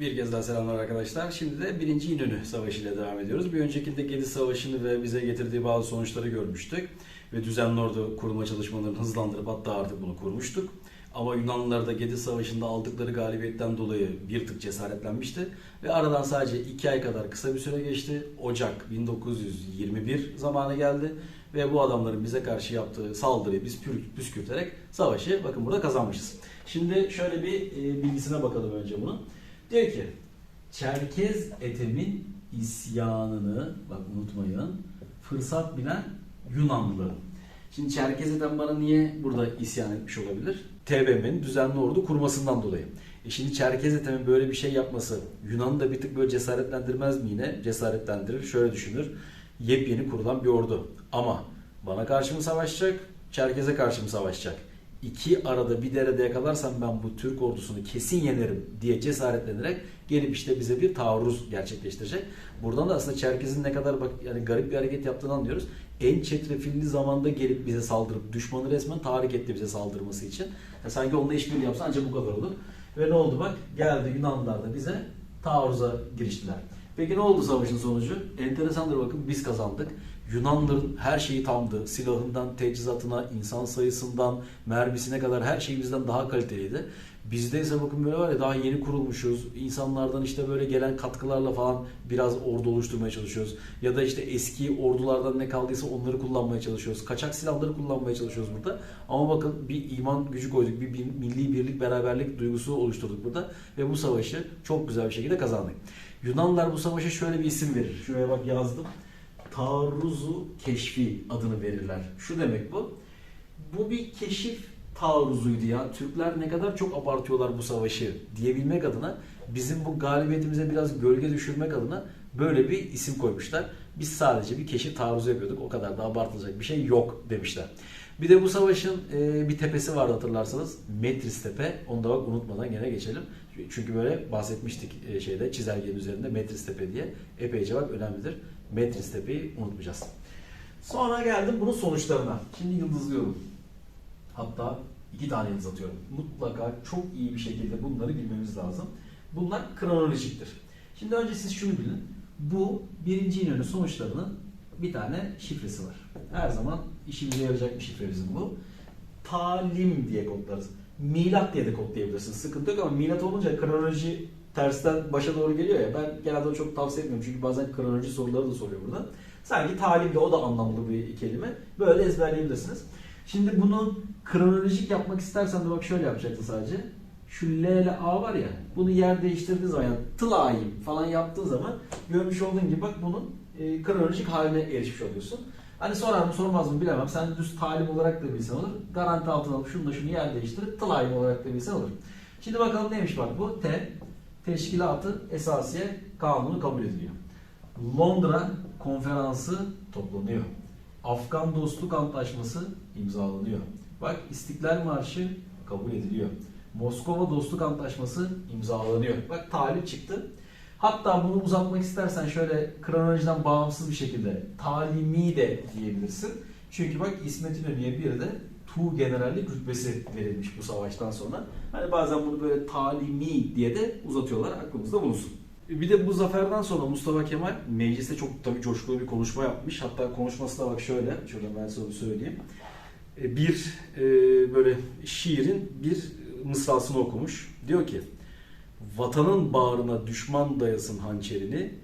Bir kez daha selamlar arkadaşlar. Şimdi de 1. İnönü Savaşı ile devam ediyoruz. Bir öncekinde Gediz Savaşı'nı ve bize getirdiği bazı sonuçları görmüştük. Ve düzenli ordu kurma çalışmalarını hızlandırıp hatta artık bunu kurmuştuk. Ama Yunanlılar da Gediz Savaşı'nda aldıkları galibiyetten dolayı bir tık cesaretlenmişti. Ve aradan sadece 2 ay kadar kısa bir süre geçti. Ocak 1921 zamanı geldi. Ve bu adamların bize karşı yaptığı saldırıyı biz püskürterek savaşı bakın burada kazanmışız. Şimdi şöyle bir e, bilgisine bakalım önce bunu. Diyor ki Çerkez Ethem'in isyanını bak unutmayın fırsat bilen Yunanlı. Şimdi Çerkez Ethem bana niye burada isyan etmiş olabilir? TBMM'nin düzenli ordu kurmasından dolayı. E şimdi Çerkez Ethem'in böyle bir şey yapması Yunan'ı da bir tık böyle cesaretlendirmez mi yine? Cesaretlendirir. Şöyle düşünür. Yepyeni kurulan bir ordu. Ama bana karşı mı savaşacak? Çerkez'e karşı mı savaşacak? İki arada bir derede yakalarsam ben bu Türk ordusunu kesin yenerim diye cesaretlenerek gelip işte bize bir taarruz gerçekleştirecek. Buradan da aslında Çerkez'in ne kadar bak yani garip bir hareket yaptığını anlıyoruz. En çetrefilli zamanda gelip bize saldırıp düşmanı resmen tahrik etti bize saldırması için. Ya sanki onunla işbirliği yapsa ancak bu kadar olur. Ve ne oldu bak? Geldi Yunanlılar da bize taarruza giriştiler. Peki ne oldu savaşın sonucu? Enteresandır bakın biz kazandık. Yunanlıların her şeyi tamdı. Silahından, teçhizatına, insan sayısından, mermisine kadar her şey bizden daha kaliteliydi. Bizde ise bakın böyle var ya daha yeni kurulmuşuz. İnsanlardan işte böyle gelen katkılarla falan biraz ordu oluşturmaya çalışıyoruz. Ya da işte eski ordulardan ne kaldıysa onları kullanmaya çalışıyoruz. Kaçak silahları kullanmaya çalışıyoruz burada. Ama bakın bir iman gücü koyduk. Bir, bir milli birlik, beraberlik duygusu oluşturduk burada. Ve bu savaşı çok güzel bir şekilde kazandık. Yunanlılar bu savaşa şöyle bir isim verir. Şuraya bak yazdım. Taarruzu Keşfi adını verirler. Şu demek bu. Bu bir keşif taarruzuydu ya. Türkler ne kadar çok abartıyorlar bu savaşı diyebilmek adına bizim bu galibiyetimize biraz gölge düşürmek adına böyle bir isim koymuşlar. Biz sadece bir keşif taarruzu yapıyorduk. O kadar da abartılacak bir şey yok demişler. Bir de bu savaşın e, bir tepesi vardı hatırlarsanız. Metris Tepe. Onu da bak unutmadan gene geçelim. Çünkü böyle bahsetmiştik e, şeyde çizelgenin üzerinde Metris Tepe diye. Epeyce bak önemlidir. Metris Tepe'yi unutmayacağız. Sonra geldim bunun sonuçlarına. Şimdi yıldızlıyorum. Hatta iki tane yıldız atıyorum. Mutlaka çok iyi bir şekilde bunları bilmemiz lazım. Bunlar kronolojiktir. Şimdi önce siz şunu bilin. Bu birinci İnönü sonuçlarının bir tane şifresi var. Her zaman işimize yarayacak bir şifre bizim bu. Talim diye kodlarız. Milat diye de kodlayabilirsiniz. Sıkıntı yok ama milat olunca kronoloji tersten başa doğru geliyor ya. Ben genelde çok tavsiye etmiyorum çünkü bazen kronoloji soruları da soruyor burada. Sanki talimle o da anlamlı bir kelime. Böyle ezberleyebilirsiniz. Şimdi bunu kronolojik yapmak istersen de bak şöyle yapacaksın sadece. Şu L ile A var ya bunu yer değiştirdiğin zaman yani tılayim falan yaptığın zaman görmüş olduğun gibi bak bunun e, kronolojik haline erişmiş oluyorsun. Hani sorar mı sormaz mı bilemem. Sen düz talim olarak da bilsen olur. Garanti altına alıp şunu da şunu yer değiştirip tılayim olarak da bilsen olur. Şimdi bakalım neymiş bak bu? T. Teşkilatı Esasiye Kanunu kabul ediliyor. Londra Konferansı toplanıyor. Afgan Dostluk Antlaşması imzalanıyor. Bak İstiklal Marşı kabul ediliyor. Moskova Dostluk Antlaşması imzalanıyor. Bak talip çıktı. Hatta bunu uzatmak istersen şöyle kronolojiden bağımsız bir şekilde talimi de diyebilirsin. Çünkü bak İsmet İnönü'ye bir de generallik rütbesi verilmiş bu savaştan sonra. Hani bazen bunu böyle talimi diye de uzatıyorlar aklımızda bulunsun. Bir de bu zaferden sonra Mustafa Kemal mecliste çok tabii coşkulu bir konuşma yapmış. Hatta konuşması da bak şöyle, şöyle ben sana söyleyeyim. E, Bir e, böyle şiirin bir mısrasını okumuş. Diyor ki, vatanın bağrına düşman dayasın hançerini,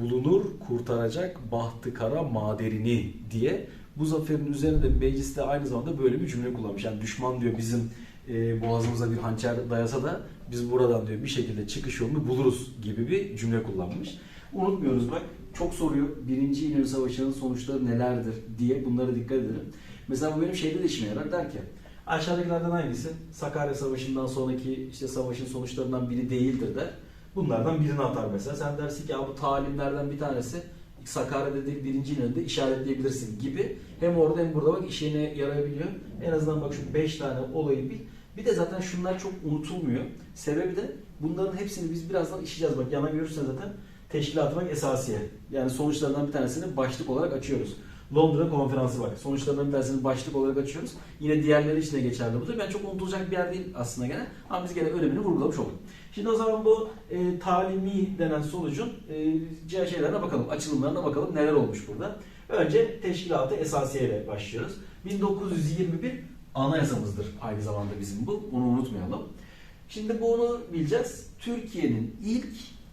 bulunur kurtaracak bahtı kara maderini diye bu zaferin üzerinde mecliste aynı zamanda böyle bir cümle kullanmış. Yani düşman diyor bizim e, boğazımıza bir hançer dayasa da biz buradan diyor bir şekilde çıkış yolunu buluruz gibi bir cümle kullanmış. Unutmuyoruz bak çok soruyor birinci İnönü Savaşı'nın sonuçları nelerdir diye bunlara dikkat edelim. Mesela bu benim şeyde de işime yarar der ki aşağıdakilerden hangisi Sakarya Savaşı'ndan sonraki işte savaşın sonuçlarından biri değildir der. Bunlardan birini atar mesela. Sen dersin ki bu talimlerden bir tanesi Sakarya'da değil birinci İnönü'nde işaretleyebilirsin gibi. Hem orada hem burada bak işine yarayabiliyor. En azından bak şu 5 tane olayı bil. Bir de zaten şunlar çok unutulmuyor. Sebebi de bunların hepsini biz birazdan işleyeceğiz. Bak yana görürsen zaten teşkilatı bak esasiye. Yani sonuçlarından bir tanesini başlık olarak açıyoruz. Londra konferansı bak. Sonuçlarından bir tanesini başlık olarak açıyoruz. Yine diğerleri için de geçerli budur. Ben çok unutulacak bir yer değil aslında gene. Ama biz gene önemini vurgulamış olduk. Şimdi o zaman bu e, talimi denen sonucun e, şeylerine bakalım. Açılımlarına bakalım neler olmuş burada. Önce teşkilatı esasiye ile başlıyoruz. 1921 anayasamızdır aynı zamanda bizim bu. Onu unutmayalım. Şimdi bunu bileceğiz. Türkiye'nin ilk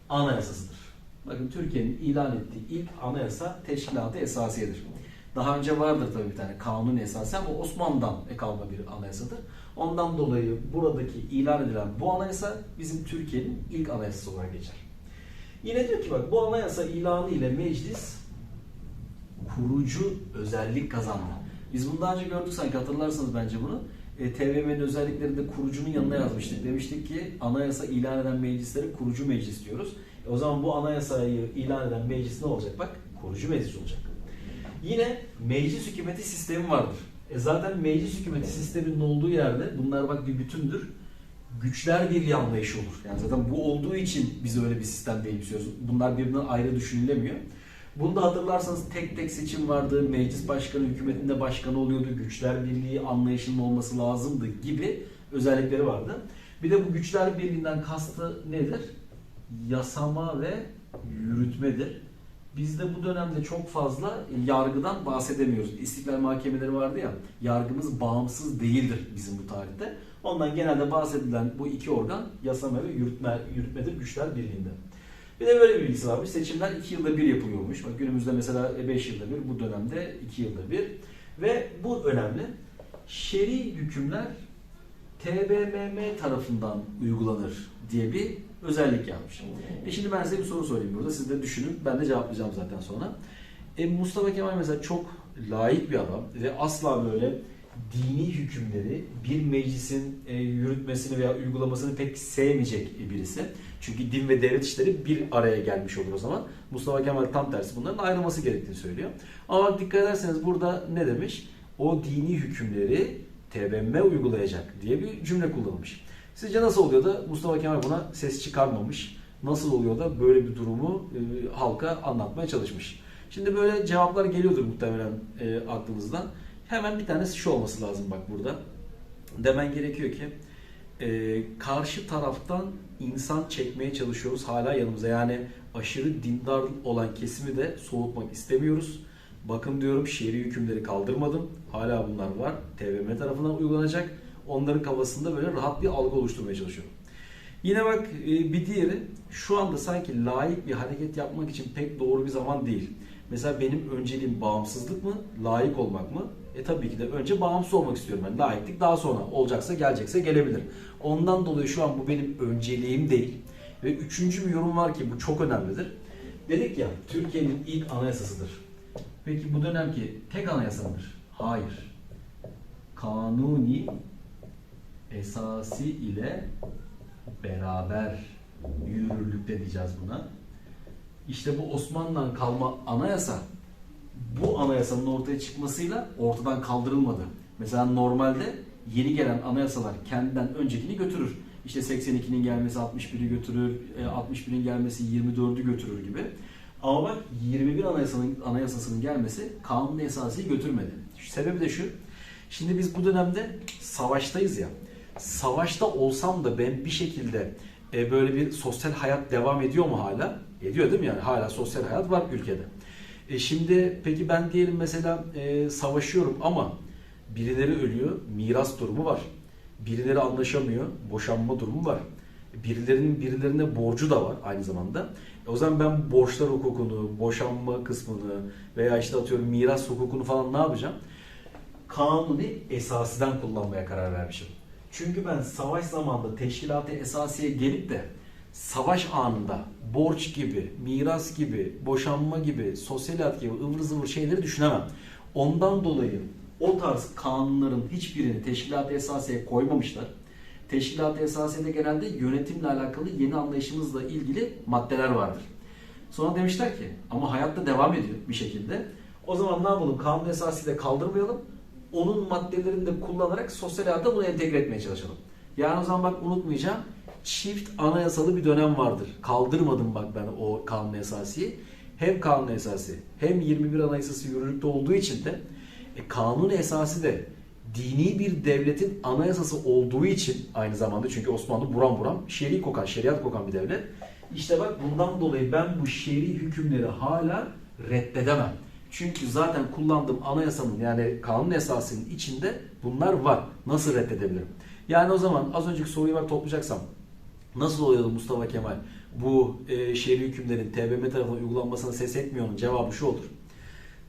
anayasasıdır. Bakın Türkiye'nin ilan ettiği ilk anayasa teşkilatı esasiyedir. Daha önce vardır tabii bir tane kanun esası ama Osmanlı'dan kalma bir anayasadır. Ondan dolayı buradaki ilan edilen bu anayasa bizim Türkiye'nin ilk anayasası olarak geçer. Yine diyor ki bak bu anayasa ilanı ile meclis kurucu özellik kazandı. Biz bunu daha önce gördük sanki hatırlarsınız bence bunu. E, TBMM'nin özelliklerinde kurucunun yanına yazmıştık. Demiştik ki anayasa ilan eden meclisleri kurucu meclis diyoruz. E, o zaman bu anayasayı ilan eden meclis ne olacak bak? Kurucu meclis olacak. Yine meclis hükümeti sistemi vardır. E zaten meclis hükümeti sisteminin olduğu yerde bunlar bak bir bütündür. Güçler bir anlayışı olur. Yani zaten bu olduğu için biz öyle bir sistem benimsiyoruz. Bunlar birbirinden ayrı düşünülemiyor. Bunu da hatırlarsanız tek tek seçim vardı. Meclis başkanı hükümetinde başkanı oluyordu. Güçler birliği anlayışının olması lazımdı gibi özellikleri vardı. Bir de bu güçler birliğinden kastı nedir? Yasama ve yürütmedir. Biz de bu dönemde çok fazla yargıdan bahsedemiyoruz. İstiklal mahkemeleri vardı ya, yargımız bağımsız değildir bizim bu tarihte. Ondan genelde bahsedilen bu iki organ yasama ve yürütme, yürütmedir güçler birliğinde. Bir de böyle bir bilgisi varmış. Seçimler 2 yılda bir yapılıyormuş. Bak günümüzde mesela 5 yılda bir, bu dönemde 2 yılda bir. Ve bu önemli. Şer'i hükümler TBMM tarafından uygulanır diye bir özellik yapmış. E şimdi ben size bir soru sorayım burada. Siz de düşünün. Ben de cevaplayacağım zaten sonra. E Mustafa Kemal mesela çok layık bir adam ve asla böyle dini hükümleri bir meclisin e, yürütmesini veya uygulamasını pek sevmeyecek birisi. Çünkü din ve devlet işleri bir araya gelmiş olur o zaman. Mustafa Kemal tam tersi bunların ayrılması gerektiğini söylüyor. Ama dikkat ederseniz burada ne demiş? O dini hükümleri TBMM uygulayacak diye bir cümle kullanılmış. Sizce nasıl oluyor da Mustafa Kemal buna ses çıkarmamış? Nasıl oluyor da böyle bir durumu e, halka anlatmaya çalışmış? Şimdi böyle cevaplar geliyordur muhtemelen e, aklınızdan. Hemen bir tanesi şu olması lazım bak burada. Demen gerekiyor ki e, karşı taraftan insan çekmeye çalışıyoruz hala yanımıza. Yani aşırı dindar olan kesimi de soğutmak istemiyoruz. Bakın diyorum şehri hükümleri kaldırmadım. Hala bunlar var. TBMM tarafından uygulanacak. Onların kafasında böyle rahat bir algı oluşturmaya çalışıyorum. Yine bak e, bir diğeri şu anda sanki layık bir hareket yapmak için pek doğru bir zaman değil. Mesela benim önceliğim bağımsızlık mı, layık olmak mı? E tabii ki de önce bağımsız olmak istiyorum ben. Layıklık daha sonra olacaksa gelecekse gelebilir. Ondan dolayı şu an bu benim önceliğim değil. Ve üçüncü bir yorum var ki bu çok önemlidir. Dedik ya Türkiye'nin ilk anayasasıdır. Peki bu dönemki tek anayasa mıdır? Hayır. Kanuni esası ile beraber yürürlükte diyeceğiz buna. İşte bu Osmanlı'dan kalma anayasa bu anayasanın ortaya çıkmasıyla ortadan kaldırılmadı. Mesela normalde yeni gelen anayasalar kendinden öncekini götürür. İşte 82'nin gelmesi 61'i götürür, 61'in gelmesi 24'ü götürür gibi. Ama bak 21 anayasanın, anayasasının gelmesi kanun esasıyı götürmedi. Sebebi de şu. Şimdi biz bu dönemde savaştayız ya. Savaşta olsam da ben bir şekilde e, böyle bir sosyal hayat devam ediyor mu hala? Ediyor değil mi yani? Hala sosyal hayat var ülkede. E şimdi peki ben diyelim mesela e, savaşıyorum ama birileri ölüyor, miras durumu var. Birileri anlaşamıyor, boşanma durumu var. Birilerinin birilerine borcu da var aynı zamanda. E o zaman ben borçlar hukukunu, boşanma kısmını veya işte atıyorum miras hukukunu falan ne yapacağım? Kanuni esasiden kullanmaya karar vermişim. Çünkü ben savaş zamanında teşkilatı esasiye gelip de savaş anında borç gibi, miras gibi, boşanma gibi, sosyal hayat gibi ıvır zıvır şeyleri düşünemem. Ondan dolayı o tarz kanunların hiçbirini teşkilat-ı esasiye koymamışlar. Teşkilat-ı esasiyede genelde yönetimle alakalı yeni anlayışımızla ilgili maddeler vardır. Sonra demişler ki ama hayatta devam ediyor bir şekilde. O zaman ne yapalım? Kanun esasıyla kaldırmayalım. Onun maddelerini de kullanarak sosyal hayata bunu entegre etmeye çalışalım. Yani o zaman bak unutmayacağım. Çift anayasalı bir dönem vardır. Kaldırmadım bak ben o kanun esasiyi. hem kanun esası hem 21 anayasası yürürlükte olduğu için de e, kanun esası de dini bir devletin anayasası olduğu için aynı zamanda çünkü Osmanlı buram buram şer'i kokan, şeriat kokan bir devlet. İşte bak bundan dolayı ben bu şer'i hükümleri hala reddedemem. Çünkü zaten kullandığım anayasanın yani kanun esasının içinde bunlar var. Nasıl reddedebilirim? Yani o zaman az önceki soruyu bak toplayacaksam nasıl oluyordu Mustafa Kemal bu e, şer'i hükümlerin TBMM tarafından uygulanmasına ses etmiyor'nun cevabı şu olur.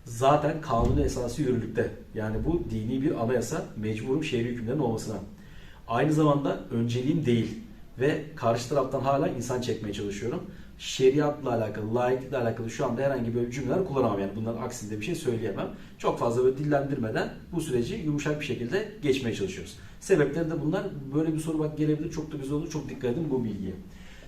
Zaten kanun esası yürürlükte. Yani bu dini bir anayasa mecburum şer'i hükümlerin olmasına. Aynı zamanda önceliğim değil ve karşı taraftan hala insan çekmeye çalışıyorum. Şeriatla alakalı, laiklikle alakalı şu anda herhangi böyle cümleler kullanamam. Yani bunların aksinde bir şey söyleyemem. Çok fazla böyle dillendirmeden bu süreci yumuşak bir şekilde geçmeye çalışıyoruz. Sebepleri de bunlar. Böyle bir soru bak gelebilir. Çok da güzel olur. Çok dikkat edin bu bilgiye.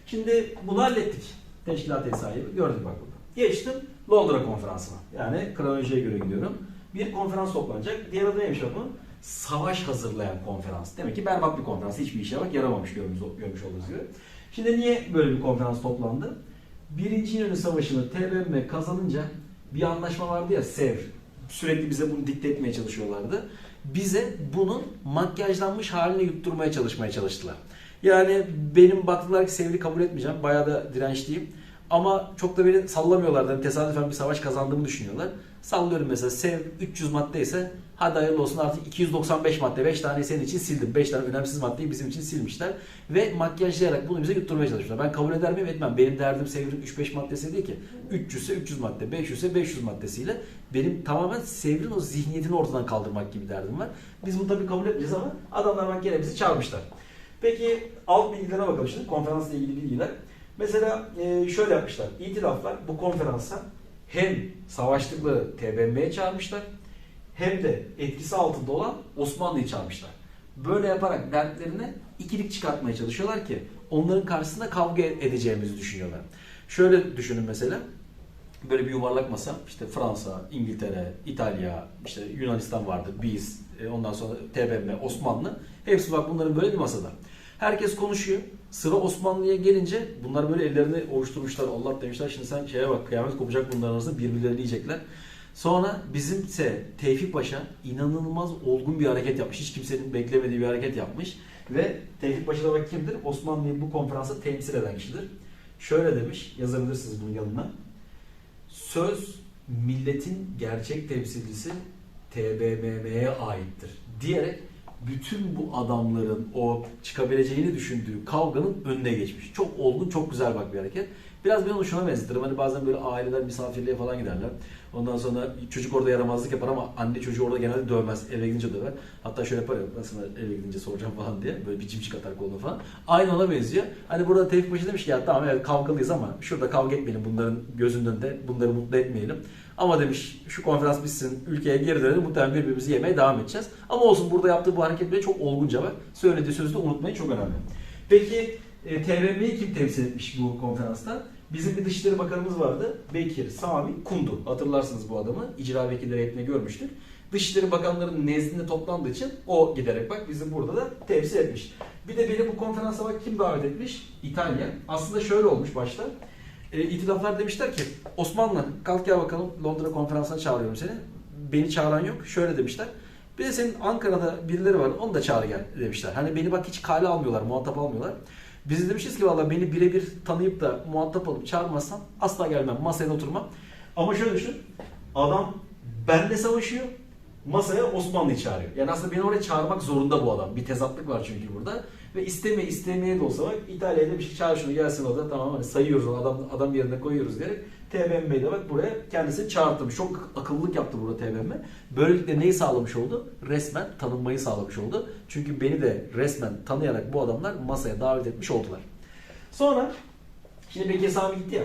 Şimdi bunu hallettik. Teşkilat sahibi. Gördük bak burada. Geçtim Londra konferansına. Yani kronolojiye göre gidiyorum. Bir konferans toplanacak. Diğer adı neymiş bunun? Savaş hazırlayan konferans. Demek ki berbat bir konferans. Hiçbir işe bak yaramamış görmüş, görmüş olduğunuz gibi. Şimdi niye böyle bir konferans toplandı? Birinci İnönü Savaşı'nı TBMM kazanınca bir anlaşma vardı ya SEV. Sürekli bize bunu dikte etmeye çalışıyorlardı. Bize bunun makyajlanmış halini yutturmaya çalışmaya çalıştılar. Yani benim baktılar ki Sevr'i kabul etmeyeceğim. Bayağı da dirençliyim. Ama çok da beni sallamıyorlar. Yani tesadüfen bir savaş kazandığımı düşünüyorlar. Sallıyorum mesela sev 300 madde ise hadi hayırlı olsun artık 295 madde 5 tane senin için sildim. 5 tane önemsiz maddeyi bizim için silmişler. Ve makyajlayarak bunu bize yutturmaya çalışıyorlar. Ben kabul eder miyim etmem. Benim derdim Sevr'in 3-5 maddesi değil ki. 300 ise 300 madde, 500 ise 500 maddesiyle benim tamamen Sevr'in o zihniyetini ortadan kaldırmak gibi derdim var. Biz bunu tabii kabul etmeyeceğiz ama adamlar bak gene bizi çağırmışlar. Peki alt bilgilere bakalım şimdi. Konferansla ilgili bilgiler. Mesela şöyle yapmışlar. İtilaflar bu konferansa hem savaştıkları TBMM'ye çağırmışlar hem de etkisi altında olan Osmanlı'yı çağırmışlar. Böyle yaparak dertlerine ikilik çıkartmaya çalışıyorlar ki onların karşısında kavga edeceğimizi düşünüyorlar. Şöyle düşünün mesela böyle bir yuvarlak masa işte Fransa, İngiltere, İtalya, işte Yunanistan vardı, biz, e, ondan sonra TBMM, Osmanlı hepsi var bunların böyle bir masada. Herkes konuşuyor. Sıra Osmanlı'ya gelince bunlar böyle ellerini ovuşturmuşlar. Allah demişler şimdi sen şeye bak kıyamet kopacak bunların arasında birbirlerini yiyecekler. Sonra bizimse Tevfik Paşa inanılmaz olgun bir hareket yapmış. Hiç kimsenin beklemediği bir hareket yapmış. Ve Tevfik Paşa da kimdir? Osmanlı'yı bu konferansa temsil eden kişidir. Şöyle demiş, yazabilirsiniz bunun yanına. Söz milletin gerçek temsilcisi TBMM'ye aittir diyerek bütün bu adamların o çıkabileceğini düşündüğü kavganın önüne geçmiş. Çok olgun, çok güzel bak bir hareket. Biraz ben onu şuna benzetirim. Hani bazen böyle aileler misafirliğe falan giderler. Ondan sonra çocuk orada yaramazlık yapar ama anne çocuğu orada genelde dövmez. Eve gidince döver. Hatta şöyle yapar ya ben sana eve gidince soracağım falan diye. Böyle bir cimcik atar koluna falan. Aynı ona benziyor. Hani burada Tevfik Paşa demiş ki ya tamam evet kavgalıyız ama şurada kavga etmeyelim bunların gözünün önünde. Bunları mutlu etmeyelim. Ama demiş şu konferans bitsin ülkeye geri dönelim muhtemelen birbirimizi yemeye devam edeceğiz. Ama olsun burada yaptığı bu hareket bile çok olgunca var. Söylediği sözü de unutmayın çok önemli. Peki e, TBMM'yi kim temsil etmiş bu konferansta? Bizim bir Dışişleri Bakanımız vardı. Bekir Sami Kundu. Hatırlarsınız bu adamı. İcra vekilleri heyetine görmüştük. Dışişleri Bakanlarının nezdinde toplandığı için o giderek bak bizi burada da temsil etmiş. Bir de beni bu konferansa bak kim davet etmiş? İtalya. Aslında şöyle olmuş başta. E, itilaflar demişler ki Osmanlı kalk gel bakalım Londra konferansına çağırıyorum seni. Beni çağıran yok. Şöyle demişler. Bir de senin Ankara'da birileri var onu da çağır gel demişler. Hani beni bak hiç kale almıyorlar, muhatap almıyorlar. Biz de demişiz ki valla beni birebir tanıyıp da muhatap alıp çağırmazsan asla gelmem. Masaya oturmam. Ama şöyle düşün. Adam benle savaşıyor. Masaya Osmanlı'yı çağırıyor. Yani aslında beni oraya çağırmak zorunda bu adam. Bir tezatlık var çünkü burada. Ve istemeye istemeye de olsa bak İtalya'ya demiş ki çağır şunu gelsin o da tamam hani sayıyoruz onu adam, adam yerine koyuyoruz diyerek TBMM'yi de bak buraya kendisi çağırtmış. Çok akıllılık yaptı burada TBMM. Böylelikle neyi sağlamış oldu? Resmen tanınmayı sağlamış oldu. Çünkü beni de resmen tanıyarak bu adamlar masaya davet etmiş oldular. Sonra şimdi Bekir Sami gitti ya.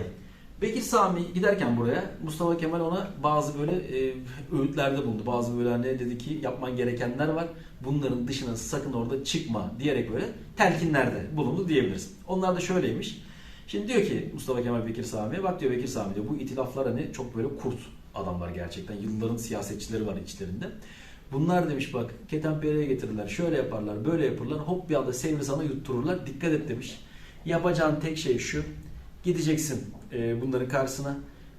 Bekir Sami giderken buraya Mustafa Kemal ona bazı böyle e, öğütlerde bulundu. Bazı böyle hani dedi ki yapman gerekenler var. Bunların dışına sakın orada çıkma diyerek böyle telkinlerde bulundu diyebiliriz. Onlar da şöyleymiş. Şimdi diyor ki Mustafa Kemal Bekir Sami'ye bak diyor Bekir Sami diyor bu itilaflar hani çok böyle kurt adamlar gerçekten. Yılların siyasetçileri var içlerinde. Bunlar demiş bak ketenpereye getirirler, şöyle yaparlar, böyle yaparlar. Hop bir anda sevri sana yuttururlar. Dikkat et demiş. Yapacağın tek şey şu. Gideceksin e, bunların karşısına.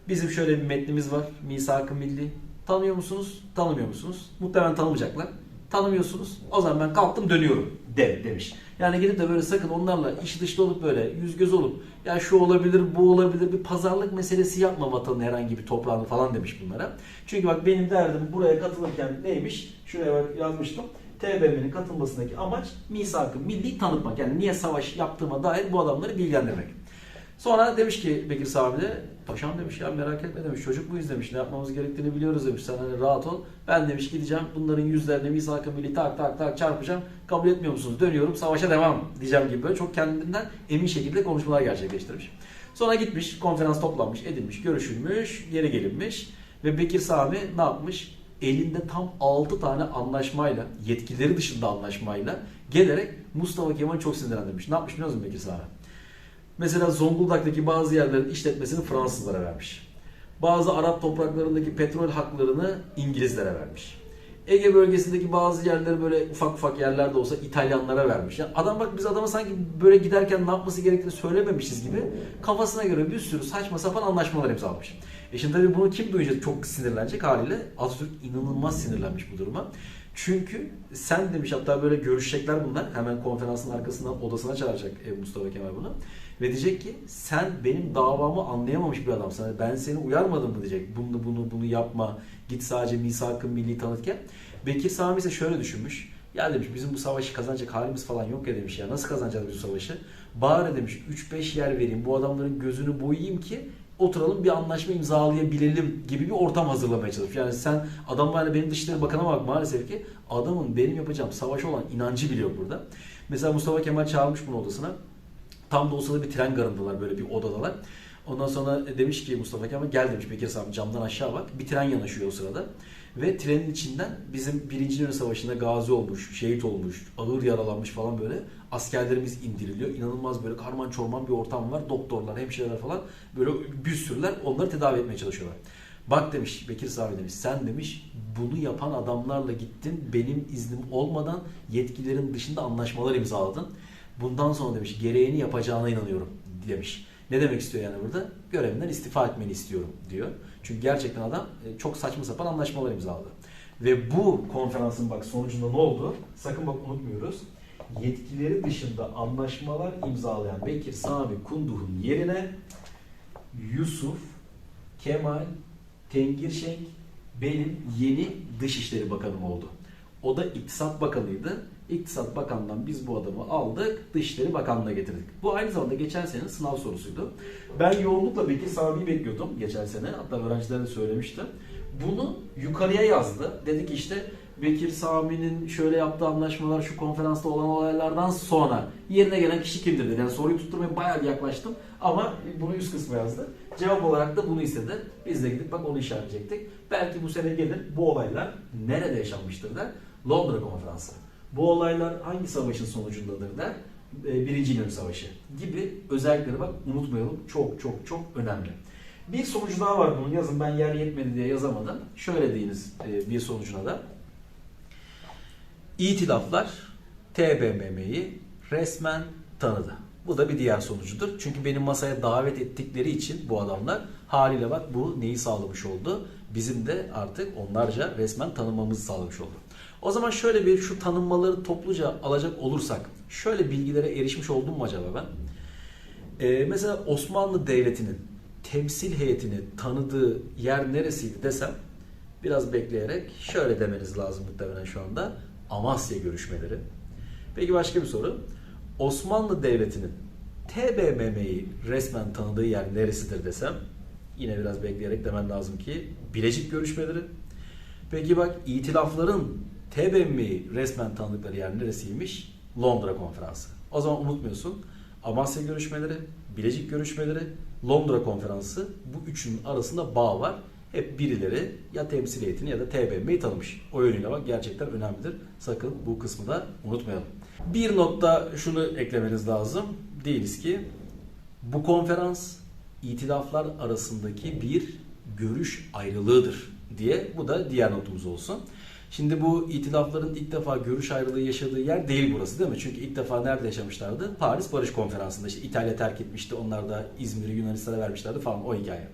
Bizim şöyle bir metnimiz var. Misak-ı Milli. Tanıyor musunuz? Tanımıyor musunuz? Muhtemelen tanımayacaklar. Tanımıyorsunuz. O zaman ben kalktım dönüyorum de, demiş. Yani gidip de böyle sakın onlarla iş dışta olup böyle yüz göz olup ya şu olabilir bu olabilir bir pazarlık meselesi yapma vatanın herhangi bir toprağını falan demiş bunlara. Çünkü bak benim derdim buraya katılırken neymiş? Şuraya bak yazmıştım. TBMM'nin katılmasındaki amaç misak-ı milli tanıtmak. Yani niye savaş yaptığıma dair bu adamları bilgilendirmek. Sonra demiş ki Bekir Sami de paşam demiş ya merak etme demiş çocuk muyuz demiş ne yapmamız gerektiğini biliyoruz demiş sen hani rahat ol. Ben demiş gideceğim bunların yüzlerine misak-ı milli tak tak tak çarpacağım kabul etmiyor musunuz dönüyorum savaşa devam diyeceğim gibi böyle çok kendinden emin şekilde konuşmalar gerçekleştirmiş. Sonra gitmiş konferans toplanmış edilmiş görüşülmüş geri gelinmiş ve Bekir Sami ne yapmış? Elinde tam 6 tane anlaşmayla yetkileri dışında anlaşmayla gelerek Mustafa Kemal çok sinirlendirmiş. Ne yapmış biliyor musun Bekir Sami? Mesela Zonguldak'taki bazı yerlerin işletmesini Fransızlara vermiş. Bazı Arap topraklarındaki petrol haklarını İngilizlere vermiş. Ege bölgesindeki bazı yerleri böyle ufak ufak yerlerde olsa İtalyanlara vermiş. Yani adam bak biz adama sanki böyle giderken ne yapması gerektiğini söylememişiz gibi kafasına göre bir sürü saçma sapan anlaşmalar imzalamış. E şimdi tabii bunu kim duyunca çok sinirlenecek haliyle Atatürk inanılmaz sinirlenmiş bu duruma. Çünkü sen demiş hatta böyle görüşecekler bunlar. Hemen konferansın arkasından odasına çağıracak e, Mustafa Kemal bunu. Ve diyecek ki sen benim davamı anlayamamış bir adamsın. Hani ben seni uyarmadım mı diyecek. Bunu bunu bunu yapma. Git sadece misak-ı milli tanıtken. Bekir Sami ise şöyle düşünmüş. Ya demiş bizim bu savaşı kazanacak halimiz falan yok ya demiş ya. Nasıl kazanacağız biz bu savaşı? Bari demiş 3-5 yer vereyim. Bu adamların gözünü boyayayım ki oturalım bir anlaşma imzalayabilelim gibi bir ortam hazırlamaya çalışmış. Yani sen adam hani benim Dışişleri Bakanıma bak maalesef ki adamın benim yapacağım savaş olan inancı biliyor burada. Mesela Mustafa Kemal çağırmış bunu odasına. Tam da o sırada bir tren garındılar böyle bir odadalar. Ondan sonra demiş ki Mustafa Kemal gel demiş Bekir Sami camdan aşağı bak. Bir tren yanaşıyor o sırada. Ve trenin içinden bizim Birinci Dünya Savaşı'nda gazi olmuş, şehit olmuş, ağır yaralanmış falan böyle askerlerimiz indiriliyor. İnanılmaz böyle karman çorman bir ortam var. Doktorlar, hemşireler falan böyle bir sürüler onları tedavi etmeye çalışıyorlar. Bak demiş Bekir Sami demiş sen demiş bunu yapan adamlarla gittin benim iznim olmadan yetkilerin dışında anlaşmalar imzaladın. Bundan sonra demiş gereğini yapacağına inanıyorum demiş. Ne demek istiyor yani burada? Görevinden istifa etmeni istiyorum diyor. Çünkü gerçekten adam e, çok saçma sapan anlaşmalar imzaladı. Ve bu konferansın bak sonucunda ne oldu? Sakın bak unutmuyoruz. Yetkileri dışında anlaşmalar imzalayan Bekir Sami Kunduh'un yerine Yusuf Kemal Tengirşenk benim yeni Dışişleri Bakanım oldu. O da İktisat Bakanıydı. İktisat Bakanlığı'ndan biz bu adamı aldık, Dışişleri Bakanlığı'na getirdik. Bu aynı zamanda geçen sene sınav sorusuydu. Ben yoğunlukla Bekir Sami'yi bekliyordum geçen sene. Hatta öğrencilere söylemiştim. Bunu yukarıya yazdı. Dedi ki işte Bekir Sami'nin şöyle yaptığı anlaşmalar şu konferansta olan olaylardan sonra yerine gelen kişi kimdir dedi. Yani soruyu tutturmaya bayağı yaklaştım ama bunu üst kısma yazdı. Cevap olarak da bunu istedi. Biz de gidip bak onu işaretleyecektik. Belki bu sene gelir bu olaylar nerede yaşanmıştır der. Londra konferansı. Bu olaylar hangi savaşın sonucundadır der. E, Birinci İnönü Savaşı gibi özellikleri bak unutmayalım. Çok çok çok önemli. Bir sonucu daha var bunun yazın ben yer yetmedi diye yazamadım. Şöyle deyiniz e, bir sonucuna da. İtilaflar TBMM'yi resmen tanıdı. Bu da bir diğer sonucudur. Çünkü beni masaya davet ettikleri için bu adamlar haliyle bak bu neyi sağlamış oldu? Bizim de artık onlarca resmen tanımamızı sağlamış oldu. O zaman şöyle bir şu tanınmaları topluca alacak olursak şöyle bilgilere erişmiş oldum mu acaba ben? Ee, mesela Osmanlı Devleti'nin temsil heyetini tanıdığı yer neresiydi desem biraz bekleyerek şöyle demeniz lazım muhtemelen şu anda. Amasya görüşmeleri. Peki başka bir soru. Osmanlı Devleti'nin TBMM'yi resmen tanıdığı yer neresidir desem yine biraz bekleyerek demen lazım ki Bilecik görüşmeleri. Peki bak itilafların TBMM'yi resmen tanıdıkları yer neresiymiş? Londra konferansı. O zaman unutmuyorsun. Amasya görüşmeleri, Bilecik görüşmeleri, Londra konferansı bu üçünün arasında bağ var. Hep birileri ya temsil heyetini ya da TBMM'yi tanımış. O yönüyle bak gerçekten önemlidir. Sakın bu kısmı da unutmayalım. Bir notta şunu eklemeniz lazım. Değiliz ki bu konferans itilaflar arasındaki bir görüş ayrılığıdır diye bu da diğer notumuz olsun. Şimdi bu itilafların ilk defa görüş ayrılığı yaşadığı yer değil burası değil mi? Çünkü ilk defa nerede yaşamışlardı? Paris Barış Konferansı'nda. İşte İtalya terk etmişti. Onlar da İzmir'i Yunanistan'a vermişlerdi falan o hikaye.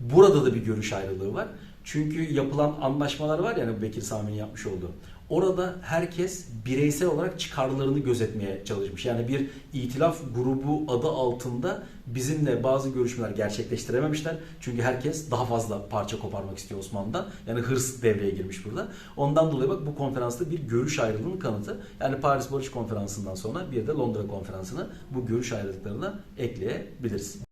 Burada da bir görüş ayrılığı var. Çünkü yapılan anlaşmalar var ya hani Bekir Sami'nin yapmış olduğu. Orada herkes bireysel olarak çıkarlarını gözetmeye çalışmış. Yani bir itilaf grubu adı altında bizimle bazı görüşmeler gerçekleştirememişler. Çünkü herkes daha fazla parça koparmak istiyor Osmanlı'dan. Yani hırs devreye girmiş burada. Ondan dolayı bak bu konferansta bir görüş ayrılığının kanıtı. Yani Paris Barış Konferansı'ndan sonra bir de Londra Konferansı'na bu görüş ayrılıklarına ekleyebiliriz.